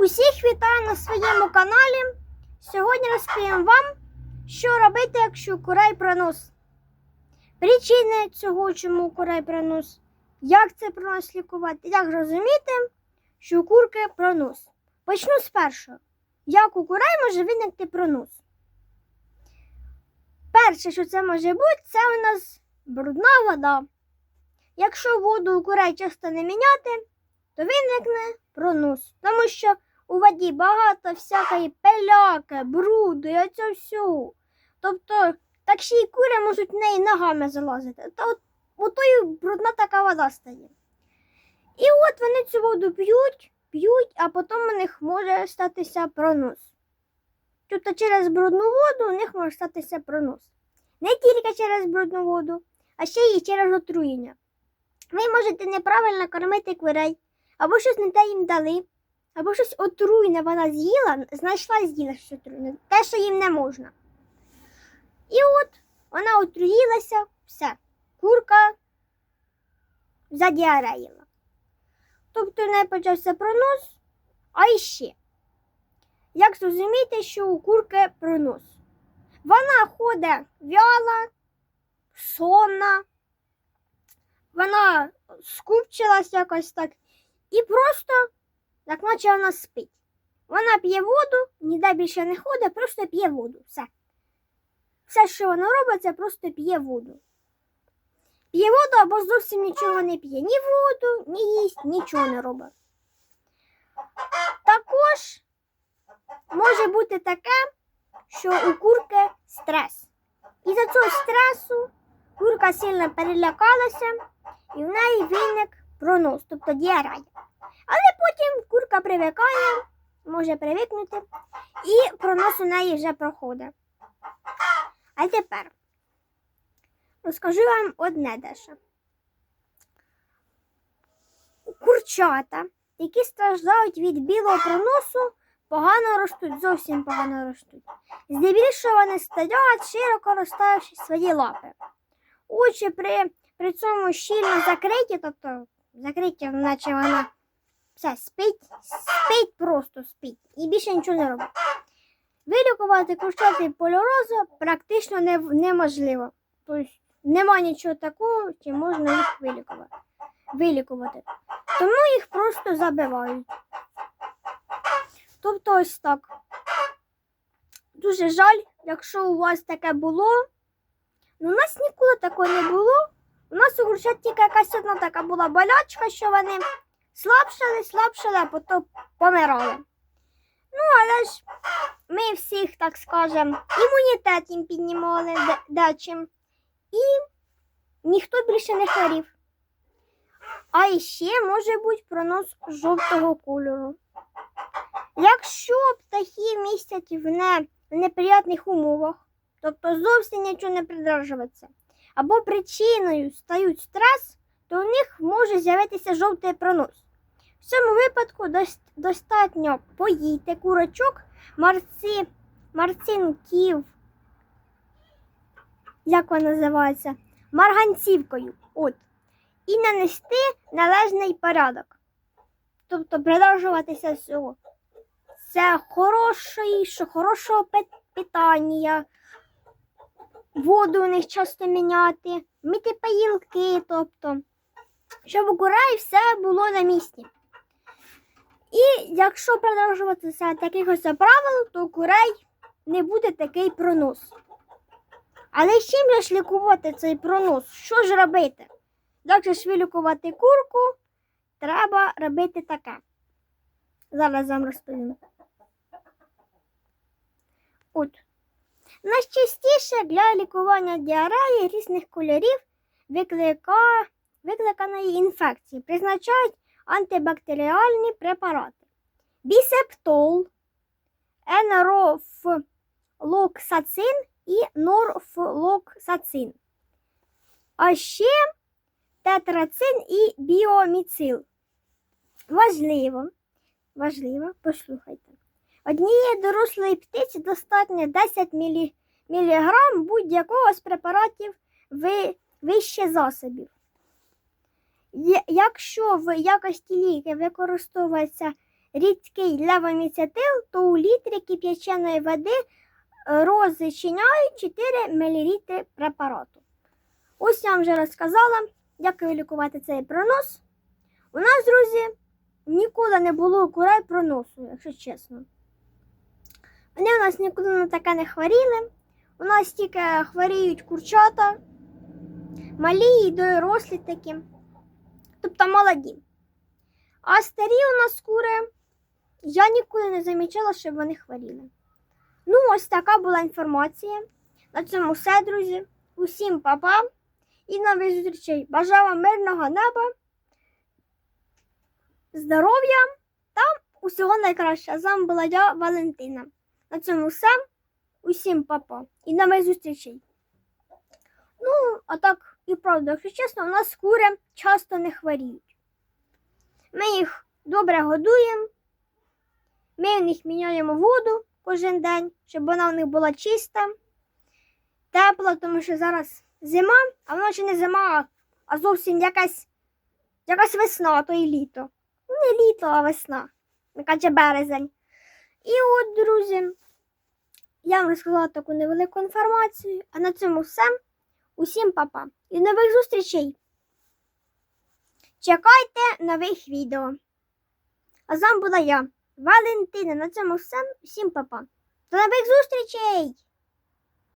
Усіх вітаю на своєму каналі. Сьогодні розповім вам, що робити, якщо курай пронос. Причини цього, чому курай пронос, як це пронос лікувати, як зрозуміти, що курки пронос. Почну з першого. Як у курай може виникти пронос? Перше, що це може бути, це у нас брудна вода. Якщо воду у курай часто не міняти, то виникне пронос. Тому що у воді багато всякої пиляки, бруду і оце всього. Тобто, так ще й кури можуть в неї ногами залазити. То от, отою брудна така вода стає. І от вони цю воду п'ють, п'ють, а потім у них може статися пронос. Тобто через брудну воду у них може статися пронос. Не тільки через брудну воду, а ще й через отруєння. Ви можете неправильно кормити курей, або щось не те їм дали, або щось отруйне вона з'їла, знайшла з'їла щось отруйне, те, що їм не можна. І от вона отруїлася, все, курка задіареїла. Тобто в неї почався пронос, а іще. Як зрозуміти, що у курки пронос? Вона ходить вяла, сонна, вона скупчилась якось так і просто, як наче вона спить. Вона п'є воду, ніде більше не ходить, просто п'є воду. Все. Все, що вона робить, це просто п'є воду. П'є воду або зовсім нічого не п'є. Ні воду, ні їсть, нічого не робить. Також може бути таке, що у курки стрес. І за цього стресу курка сильно перелякалася і в неї виник пронос, тобто діарея. Але потім курка привикає, може привикнути, і пронос у неї вже проходить. А тепер розкажу вам одне дещо. Курчата, які страждають від білого проносу, погано ростуть, зовсім погано ростуть. Здебільшого вони стоять, широко розставивши свої лапи. Очі при, при цьому щільно закриті, тобто закриті, наче вона все спить, спить, просто спить і більше нічого не робить. Вилікувати курчати полірозу практично не, неможливо. Тобто нема нічого такого, чим можна їх вилікувати. вилікувати. Тому їх просто забивають. Тобто ось так. Дуже жаль, якщо у вас таке було. Ну, у нас ніколи такого не було. У нас у курчат тільки якась одна така була болячка, що вони слабшали, слабшали, а потім помирали. Ну, але ж ми всіх, так скажемо, імунітет їм піднімали дечим. І ніхто більше не хворів. А іще може бути пронос жовтого кольору. Якщо птахи містять в, не, в неприятних умовах, тобто зовсім нічого не придержується, або причиною стають стрес, то у них може з'явитися жовтий пронос. В цьому випадку достатньо поїти курочок, марці, марцинків, як вона називається, марганцівкою. От, і нанести належний порядок. Тобто придержуватися всього. Це хороший, що хорошого питання, воду у них часто міняти, мити паїлки, тобто, щоб у курей все було на місці. І якщо придержуватися таких ось правил, то курей не буде такий пронос. Але з чим же ж лікувати цей пронос? Що ж робити? Як же ж вилікувати курку, треба робити таке. Зараз вам розповім. От. Найчастіше для лікування діареї різних кольорів виклика... викликаної інфекції призначають антибактеріальні препарати. Бісептол, енрофлоксацин і норфлоксацин. А ще тетрацин і біоміцил. Важливо, важливо, послухайте. Однієї дорослої птиці достатньо 10 мілі... мг будь-якого з препаратів ви... вище засобів. Якщо в якості ліки використовується рідкий левоміцетил, то у літрі кип'яченої води е, розчиняють 4 мл препарату. Ось я вам вже розказала, як лікувати цей пронос. У нас, друзі, ніколи не було курей проносу, якщо чесно. Вони у нас ніколи на таке не хворіли. У нас тільки хворіють курчата, малі і дорослі такі, тобто молоді. А старі у нас кури, я ніколи не замічала, щоб вони хворіли. Ну, ось така була інформація. На цьому все, друзі. Усім па-па і нових зустрічей. Бажаю вам мирного неба, здоров'я та усього найкращого. З вами була я, Валентина. На цьому все. Усім па-па і нових зустрічей. Ну, а так і правда, якщо чесно, у нас кури часто не хворіють. Ми їх добре годуємо, ми в них міняємо воду кожен день, щоб вона в них була чиста, тепла, тому що зараз зима, а вона ще не зима, а зовсім якась, якась весна, а то і літо. Не літо, а весна. Яка березень. І от, друзі, я вам розказала таку невелику інформацію, а на цьому все. Усім па-па і нових зустрічей! Чекайте нових відео. А з вами була я, Валентина. На цьому все. Всім па-па. До нових зустрічей!